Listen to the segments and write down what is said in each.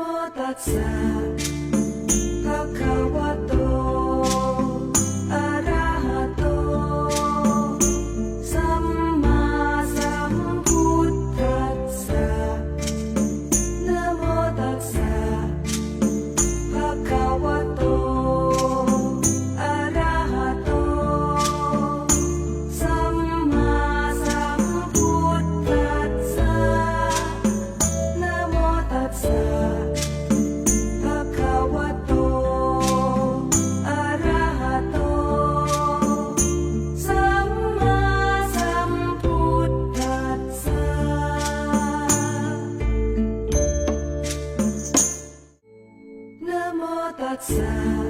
мотаться. outside.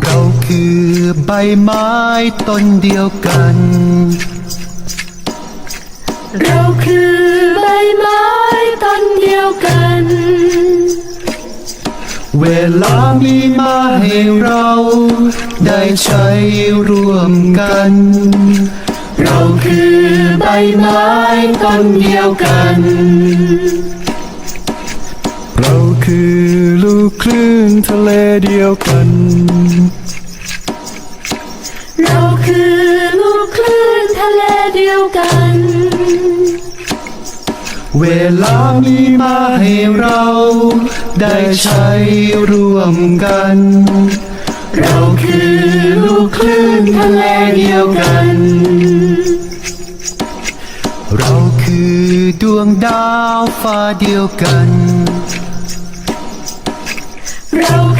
เราคือใบไม้ต้นเดียวกัน เราคือใบไม้ต้นเดียวกัน เวลามีมาให้เราได้ใช้ร่วมกัน เราคือใบไม้ต้นเดียวกัน เราคือลูกคลื่นทะเลเดียวกัน เราคือลูกคลื่นทะเลเดียวกัน เวลามีมาให้เรา ได้ใช้ร่วมกัน เราคือลูกคลื่นทะเลเดียวกัน เราคือดวงดาวฟ้าเดียวกัน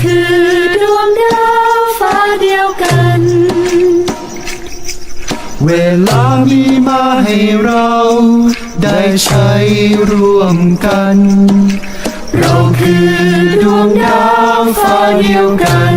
คือดวงดาวฟ้าเดียวกัน เวลามีมาให้เรา ได้ใช้ร่วมกัน เราคือดวงดาวฟ้าเดียวกัน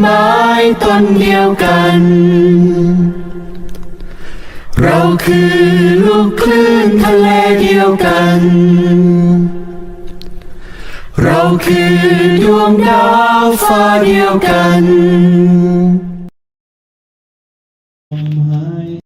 ไม้ต้นเดียวกัน เราคือลูกคลื่นทะเลเดียวกัน เราคือดวงดาวฟ้าเดียวกัน